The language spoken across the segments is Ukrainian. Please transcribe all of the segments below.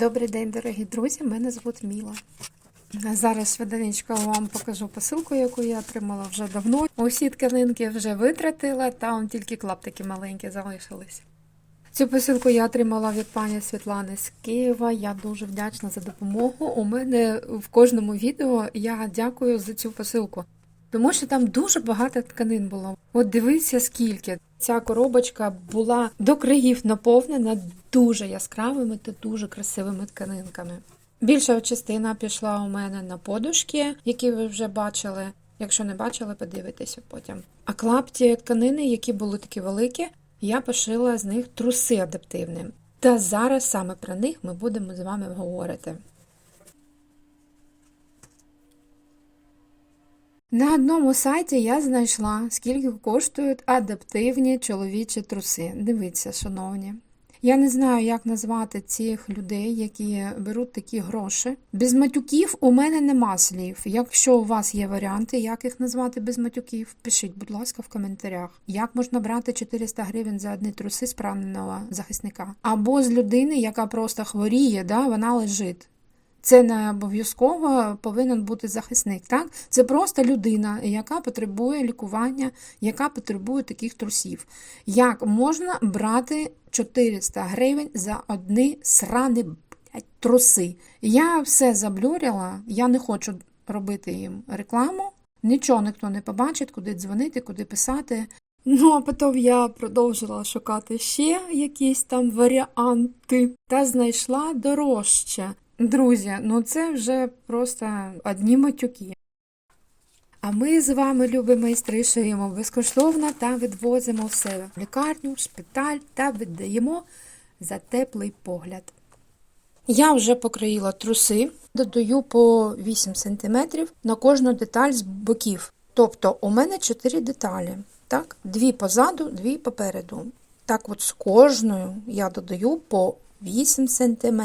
Добрий день, дорогі друзі. Мене звуть Міла. Зараз швиденько вам покажу посилку, яку я отримала вже давно. Усі тканинки вже витратила, там тільки клаптики маленькі залишились. Цю посилку я отримала від пані Світлани з Києва. Я дуже вдячна за допомогу. У мене в кожному відео я дякую за цю посилку. Тому що там дуже багато тканин було. От дивіться скільки. Ця коробочка була до країв наповнена дуже яскравими та дуже красивими тканинками. Більша частина пішла у мене на подушки, які ви вже бачили. Якщо не бачили, подивитеся потім. А клапті тканини, які були такі великі, я пошила з них труси адаптивні. Та зараз саме про них ми будемо з вами говорити. На одному сайті я знайшла, скільки коштують адаптивні чоловічі труси. Дивіться, шановні. Я не знаю, як назвати цих людей, які беруть такі гроші. Без матюків у мене нема слів. Якщо у вас є варіанти, як їх назвати без матюків, пишіть, будь ласка, в коментарях. Як можна брати 400 гривень за одні труси з пораненого захисника? Або з людини, яка просто хворіє, да, вона лежить. Це не обов'язково повинен бути захисник. Так? Це просто людина, яка потребує лікування, яка потребує таких трусів. Як можна брати 400 гривень за одні блядь, труси? Я все заблюрила, я не хочу робити їм рекламу. Нічого ніхто не побачить, куди дзвонити, куди писати. Ну, а потім я продовжила шукати ще якісь там варіанти та знайшла дорожче. Друзі, ну це вже просто одні матюки. А ми з вами, любі майстри, шиємо безкоштовно та відвозимо все в лікарню, в шпиталь та віддаємо за теплий погляд. Я вже покроїла труси, додаю по 8 см на кожну деталь з боків. Тобто у мене 4 деталі. Так? Дві позаду, дві попереду. Так от з кожною я додаю по 8 см.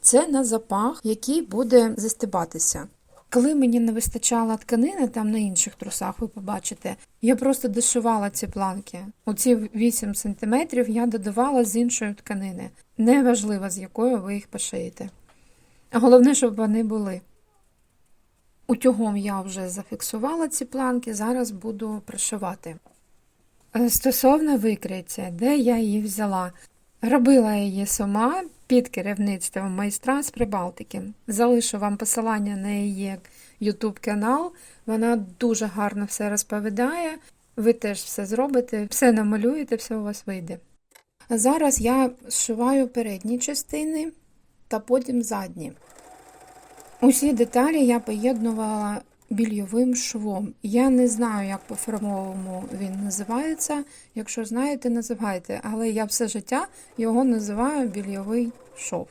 Це на запах, який буде застибатися. Коли мені не вистачало тканини, там на інших трусах, ви побачите, я просто дошивала ці планки. У ці 8 см я додавала з іншої тканини. Неважливо, з якою ви їх пошиєте. Головне, щоб вони були. Утюгом я вже зафіксувала ці планки, зараз буду пришивати. Е, Стосовно викриття, де я її взяла? Робила її сама під керівництвом майстра з Прибалтики. Залишу вам посилання на її YouTube канал. Вона дуже гарно все розповідає. Ви теж все зробите, все намалюєте, все у вас вийде. А зараз я зшиваю передні частини та потім задні. Усі деталі я поєднувала більйовим швом. Я не знаю, як по-фірмовому він називається. Якщо знаєте, називайте, але я все життя його називаю більйовий шов.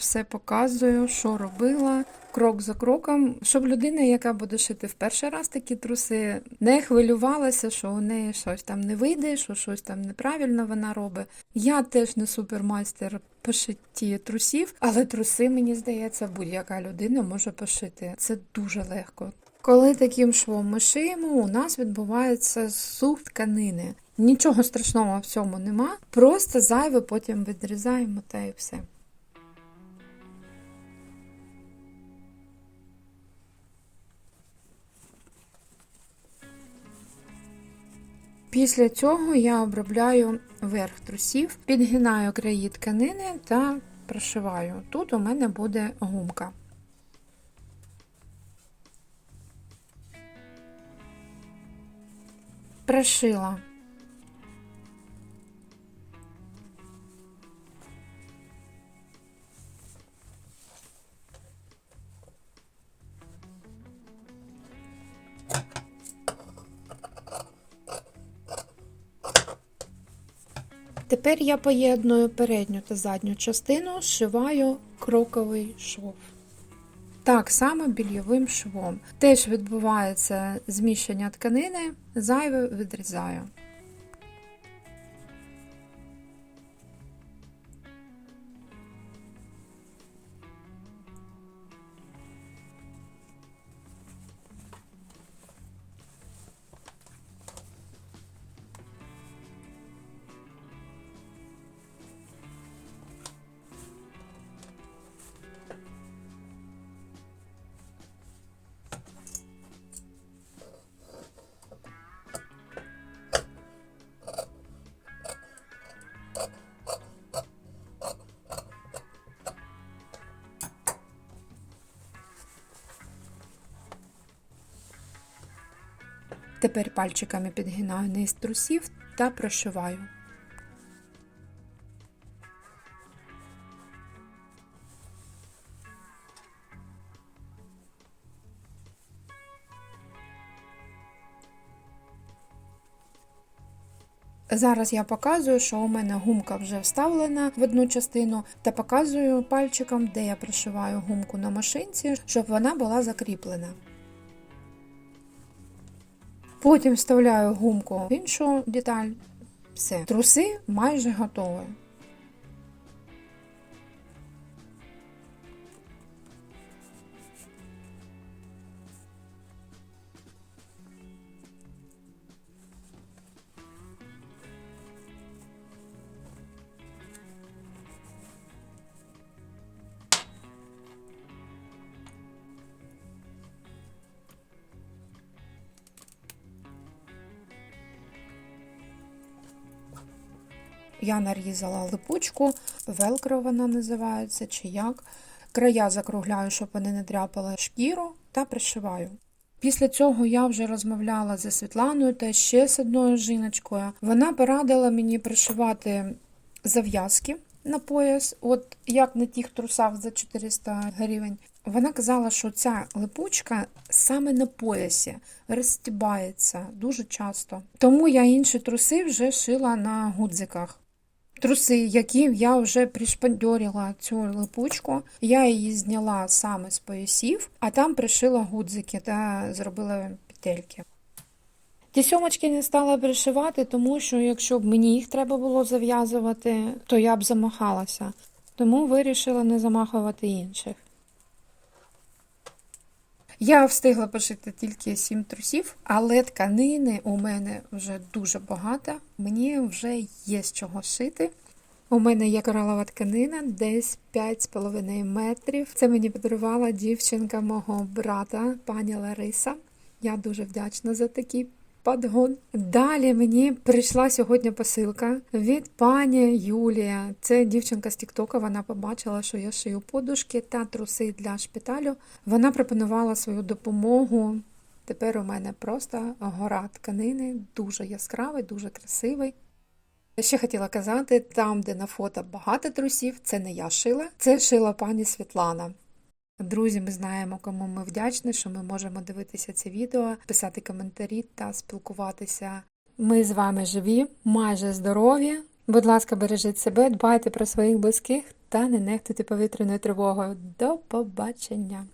Все показую, що робила, крок за кроком, щоб людина, яка буде шити в перший раз такі труси, не хвилювалася, що у неї щось там не вийде, що щось там неправильно вона робить. Я теж не супермайстер по шитті трусів, але труси, мені здається, будь-яка людина може пошити. Це дуже легко. Коли таким швом ми шиємо, у нас відбувається зсув тканини. Нічого страшного в цьому нема, просто зайве потім відрізаємо та і все. Після цього я обробляю верх трусів, підгинаю краї тканини та прошиваю. Тут у мене буде гумка. Прошила. Тепер я поєдную передню та задню частину, зшиваю кроковий шов. Так само більйовим швом. Теж відбувається зміщення тканини, зайве відрізаю. Тепер пальчиками підгинаю низ трусів та прошиваю. Зараз я показую, що у мене гумка вже вставлена в одну частину, та показую пальчиком, де я пришиваю гумку на машинці, щоб вона була закріплена. Потім вставляю гумку в іншу деталь. Все, труси майже готові. Я нарізала липучку, велкро вона називається, чи як. Края закругляю, щоб вони не дряпали шкіру, та пришиваю. Після цього я вже розмовляла зі Світланою та ще з одною жіночкою. Вона порадила мені пришивати зав'язки на пояс, от як на тих трусах за 400 гривень. Вона казала, що ця липучка саме на поясі розстібається дуже часто. Тому я інші труси вже шила на гудзиках. Труси, які я вже пришпандьорила цю липучку, я її зняла саме з поясів, а там пришила гудзики та зробила петельки. Ті сьомочки не стала пришивати, тому що якщо б мені їх треба було зав'язувати, то я б замахалася. Тому вирішила не замахувати інших. Я встигла пошити тільки сім трусів, але тканини у мене вже дуже багато. Мені вже є з чого шити. У мене є коралова тканина, десь 5,5 метрів. Це мені подарувала дівчинка мого брата, пані Лариса. Я дуже вдячна за такий подгон. Далі мені прийшла сьогодні посилка від пані Юлія. Це дівчинка з Тіктока. Вона побачила, що я шию подушки та труси для шпиталю. Вона пропонувала свою допомогу. Тепер у мене просто гора тканини, дуже яскравий, дуже красивий. Ще хотіла казати, там, де на фото багато трусів, це не я шила, це шила пані Світлана. Друзі, ми знаємо, кому ми вдячні, що ми можемо дивитися це відео, писати коментарі та спілкуватися. Ми з вами живі, майже здорові. Будь ласка, бережіть себе, дбайте про своїх близьких та не нехтуйте повітряною тривогою. До побачення!